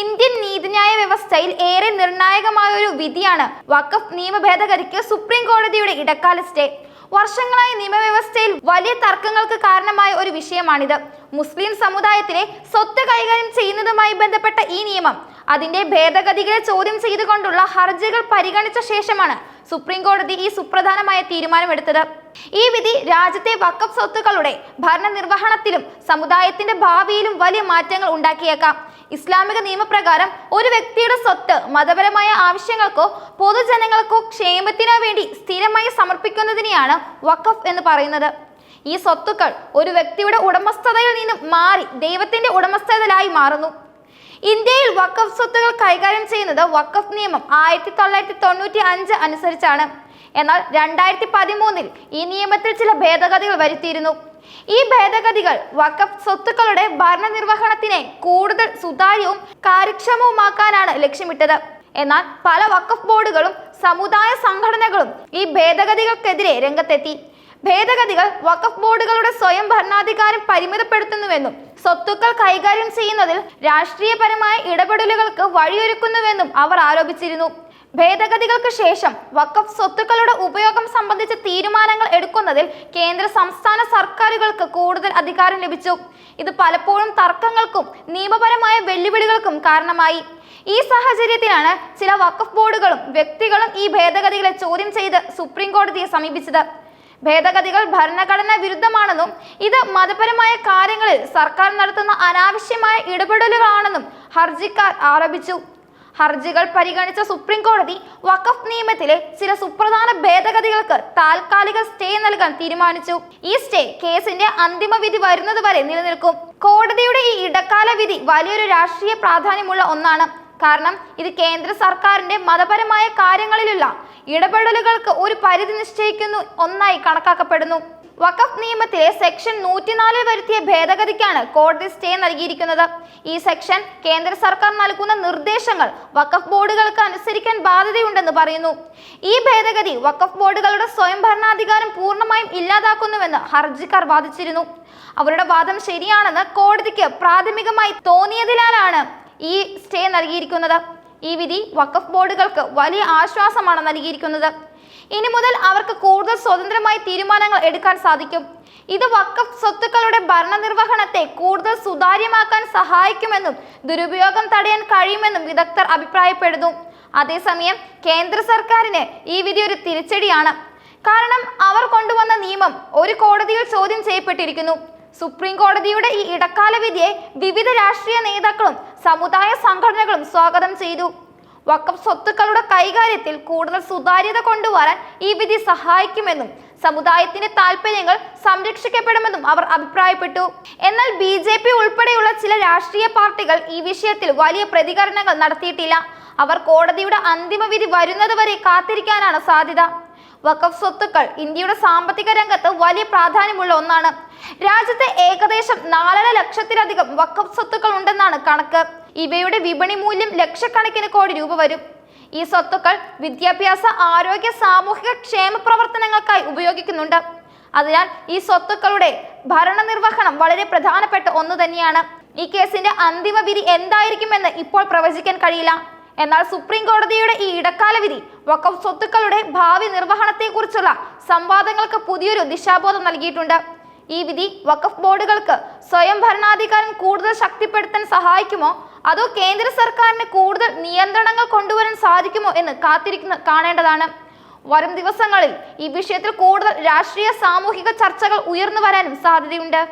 Indian നീതിന്യായ വ്യവസ്ഥയിൽ ഏറെ നിർണായകമായ ഒരു വിധിയാണ് വഖഫ് നിയമ ഭേദഗതിക്ക് സുപ്രീം കോടതിയുടെ ഇടക്കാല സ്റ്റേ. വർഷങ്ങളായി നിയമവ്യവസ്ഥയിൽ വലിയ തർക്കങ്ങൾക്ക് കാരണമായ ഒരു വിഷയമാണിത്. മുസ്ലിം സമുദായത്തിലെ സ്വത്ത് കൈകാര്യം ചെയ്യുന്നതുമായി ബന്ധപ്പെട്ട ഈ നിയമം അതിന്റെ ഭേദഗതികളെ ചോദ്യം ചെയ്തുകൊണ്ടുള്ള ഹർജികൾ പരിഗണിച്ച ശേഷമാണ് സുപ്രീം കോടതി ഈ സുപ്രധാനമായ തീരുമാനമെടുത്തത്. ഈ വിധി രാജ്യത്തെ വക്കഫ് സ്വത്തുക്കളുടെ ഭരണനിർവഹണത്തിലും സമുദായത്തിന്റെ ഭാവിയിലും വലിയ മാറ്റങ്ങൾ ഉണ്ടാക്കിയേക്കാം. ഇസ്ലാമിക നിയമപ്രകാരം ഒരു വ്യക്തിയുടെ സ്വത്ത് മതപരമായ ആവശ്യങ്ങൾക്കോ പൊതുജനങ്ങൾക്കോ ക്ഷേമത്തിനോ വേണ്ടി സ്ഥിരമായി സമർപ്പിക്കുന്നതിനെയാണ് വഖഫ് എന്ന് പറയുന്നത്. ഈ സ്വത്തുക്കൾ ഒരു വ്യക്തിയുടെ ഉടമസ്ഥതയിൽ നിന്നും മാറി ദൈവത്തിന്റെ ഉടമസ്ഥതയിലായി മാറുന്നു. ഇന്ത്യയിൽ വഖഫ് സ്വത്തുകൾ കൈകാര്യം ചെയ്യുന്നത് വഖഫ് നിയമം ആയിരത്തി തൊള്ളായിരത്തി തൊണ്ണൂറ്റി അഞ്ച് അനുസരിച്ചാണ്. എന്നാൽ രണ്ടായിരത്തി പതിമൂന്നിൽ ഈ നിയമത്തിൽ ചില ഭേദഗതികൾ വരുത്തിയിരുന്നു. ഈ ഭേദഗതികൾ വഖഫ് സ്വത്തുക്കളുടെ ഭരണനിർവഹണത്തിനെ കൂടുതൽ സുതാര്യവും കാര്യക്ഷമവുമാക്കാനാണ് ലക്ഷ്യമിട്ടത്. എന്നാൽ പല വഖഫ് ബോർഡുകളും സമുദായ സംഘടനകളും ഈ ഭേദഗതികൾക്കെതിരെ രംഗത്തെത്തി. ഭേദഗതികൾ വഖഫ് ബോർഡുകളുടെ സ്വയം ഭരണാധികാരം പരിമിതപ്പെടുത്തുന്നുവെന്നും സ്വത്തുക്കൾ കൈകാര്യം ചെയ്യുന്നതിൽ രാഷ്ട്രീയപരമായ ഇടപെടലുകൾക്ക് വഴിയൊരുക്കുന്നുവെന്നും അവർ ആരോപിച്ചിരുന്നു. ഭേദഗതികൾക്ക് ശേഷം വഖഫ് സ്വത്തുക്കളുടെ ഉപയോഗം സംബന്ധിച്ച തീരുമാനങ്ങൾ എടുക്കുന്നതിൽ കേന്ദ്ര സംസ്ഥാന സർക്കാരുകൾക്ക് കൂടുതൽ അധികാരം ലഭിച്ചു. ഇത് പലപ്പോഴും തർക്കങ്ങൾക്കും നിയമപരമായ വെല്ലുവിളികൾക്കും കാരണമായി. ഈ സാഹചര്യത്തിലാണ് ചില വഖഫ് ബോർഡുകളും വ്യക്തികളും ഈ ഭേദഗതികളെ ചോദ്യം ചെയ്ത് സുപ്രീം കോടതിയെ സമീപിച്ചത്. ഭേദഗതികൾ ഭരണഘടനാ വിരുദ്ധമാണെന്നും ഇത് മതപരമായ കാര്യങ്ങളിൽ സർക്കാർ നടത്തുന്ന അനാവശ്യമായ ഇടപെടലുകളാണെന്നും ഹർജിക്കാർ ആരോപിച്ചു. ഹർജികൾ പരിഗണിച്ച സുപ്രീം കോടതി വഖഫ് നിയമത്തിലെ ചില സുപ്രധാന ഭേദഗതികൾക്ക് താൽക്കാലിക സ്റ്റേ നൽകാൻ തീരുമാനിച്ചു. ഈ സ്റ്റേ കേസിന്റെ അന്തിമ വിധി വരുന്നതുവരെ നിലനിൽക്കും. കോടതിയുടെ ഈ ഇടക്കാല വിധി വലിയൊരു രാഷ്ട്രീയ പ്രാധാന്യമുള്ള ഒന്നാണ്. കാരണം ഇത് കേന്ദ്ര സർക്കാരിന്റെ മതപരമായ കാര്യങ്ങളിലുള്ള ഇടപെടലുകൾക്ക് ഒരു പരിധി നിശ്ചയിക്കുന്നു ഒന്നായി കണക്കാക്കപ്പെടുന്നു. വഖഫ് നിയമത്തിലെ സെക്ഷൻ നൂറ്റിനാലിൽ വരുത്തിയ ഭേദഗതിക്കാണ് കോടതി സ്റ്റേ നൽകിയിരിക്കുന്നത്. ഈ സെക്ഷൻ കേന്ദ്ര സർക്കാർ നൽകുന്ന നിർദ്ദേശങ്ങൾ വഖഫ് ബോർഡുകൾക്ക് അനുസരിക്കാൻ ബാധ്യതയുണ്ടെന്ന് പറയുന്നു. ഈ ഭേദഗതി വഖഫ് ബോർഡുകളുടെ സ്വയം ഭരണാധികാരം പൂർണമായും ഇല്ലാതാക്കുന്നുവെന്ന് ഹർജിക്കാർ വാദിച്ചിരുന്നു. അവരുടെ വാദം ശരിയാണെന്ന് കോടതിക്ക് പ്രാഥമികമായി തോന്നിയതിനാലാണ് ഈ സ്റ്റേ നൽകിയിരിക്കുന്നത്. ഈ വിധി വഖഫ് ബോർഡുകൾക്ക് വലിയ ആശ്വാസമാണ് നൽകിയിരിക്കുന്നത്. ഇനി മുതൽ അവർക്ക് കൂടുതൽ സ്വതന്ത്രമായി തീരുമാനങ്ങൾ എടുക്കാൻ സാധിക്കും. ഇത് വഖഫ് സ്വത്തുക്കളുടെ ഭരണനിർവഹണത്തെ കൂടുതൽ സുതാര്യമാക്കാൻ സഹായിക്കുമെന്നും ദുരുപയോഗം തടയാൻ കഴിയുമെന്നും വിദഗ്ധർ അഭിപ്രായപ്പെടുന്നു. അതേസമയം കേന്ദ്ര സർക്കാരിന് ഈ വിധി ഒരു തിരിച്ചടിയാണ്. കാരണം അവർ കൊണ്ടുവന്ന നിയമം ഒരു കോടതിയിൽ ചോദ്യം ചെയ്യപ്പെട്ടിരിക്കുന്നു. സുപ്രീം കോടതിയുടെ ഈ ഇടക്കാല വിധിയെ വിവിധ രാഷ്ട്രീയ നേതാക്കളും സമുദായ സംഘടനകളും സ്വാഗതം ചെയ്തു. വക്കഫ് സ്വത്തുക്കളുടെ കൈകാര്യത്തിൽ കൂടുതൽ സുതാര്യത കൊണ്ടുവരാൻ ഈ വിധി സഹായിക്കുമെന്നും സമുദായത്തിന്റെ താല്പര്യങ്ങൾ സംരക്ഷിക്കപ്പെടുമെന്നും അവർ അഭിപ്രായപ്പെട്ടു. എന്നാൽ ബി ജെ പി ഉൾപ്പെടെയുള്ള ചില രാഷ്ട്രീയ പാർട്ടികൾ ഈ വിഷയത്തിൽ വലിയ പ്രതികരണങ്ങൾ നടത്തിയിട്ടില്ല. അവർ കോടതിയുടെ അന്തിമ വിധി വരുന്നതുവരെ കാത്തിരിക്കാനാണ് സാധ്യത. വഖഫ് സ്വത്തുക്കൾ ഇന്ത്യയുടെ സാമ്പത്തിക രംഗത്ത് വലിയ പ്രാധാന്യമുള്ള ഒന്നാണ്. രാജ്യത്തെ ഏകദേശം നാലര ലക്ഷത്തിലധികം വഖഫ് സ്വത്തുക്കൾ ഉണ്ടെന്നാണ് കണക്ക്. ഇവയുടെ വിപണി മൂല്യം ലക്ഷക്കണക്കിന് കോടി രൂപ വരും. ഈ സ്വത്തുക്കൾ വിദ്യാഭ്യാസ ആരോഗ്യ സാമൂഹിക ക്ഷേമ പ്രവർത്തനങ്ങൾക്കായി ഉപയോഗിക്കുന്നുണ്ട്. അതിനാൽ ഈ സ്വത്തുക്കളുടെ ഭരണനിർവഹണം വളരെ പ്രധാനപ്പെട്ട ഒന്ന് തന്നെയാണ്. ഈ കേസിന്റെ അന്തിമ വിധി എന്തായിരിക്കുമെന്ന് ഇപ്പോൾ പ്രവചിക്കാൻ കഴിയില്ല. എന്നാൽ സുപ്രീം കോടതിയുടെ ഈ ഇടക്കാല വിധി വഖഫ് സ്വത്തുക്കളുടെ ഭാവി നിർവഹണത്തെക്കുറിച്ചുള്ള സംവാദങ്ങൾക്ക് പുതിയൊരു ദിശാബോധം നൽകിയിട്ടുണ്ട്. ഈ വിധി വഖഫ് ബോർഡുകൾക്ക് സ്വയം ഭരണാധികാരം കൂടുതൽ ശക്തിപ്പെടുത്താൻ സഹായിക്കുമോ? അതോ കേന്ദ്ര സർക്കാരിന് കൂടുതൽ നിയന്ത്രണങ്ങൾ കൊണ്ടുവരാൻ സാധിക്കുമോ എന്ന് കാത്തിരിക്കുന്ന കാണേണ്ടതാണ്. വരും ദിവസങ്ങളിൽ ഈ വിഷയത്തിൽ കൂടുതൽ രാഷ്ട്രീയ സാമൂഹിക ചർച്ചകൾ ഉയർന്നു വരാനും സാധ്യതയുണ്ട്.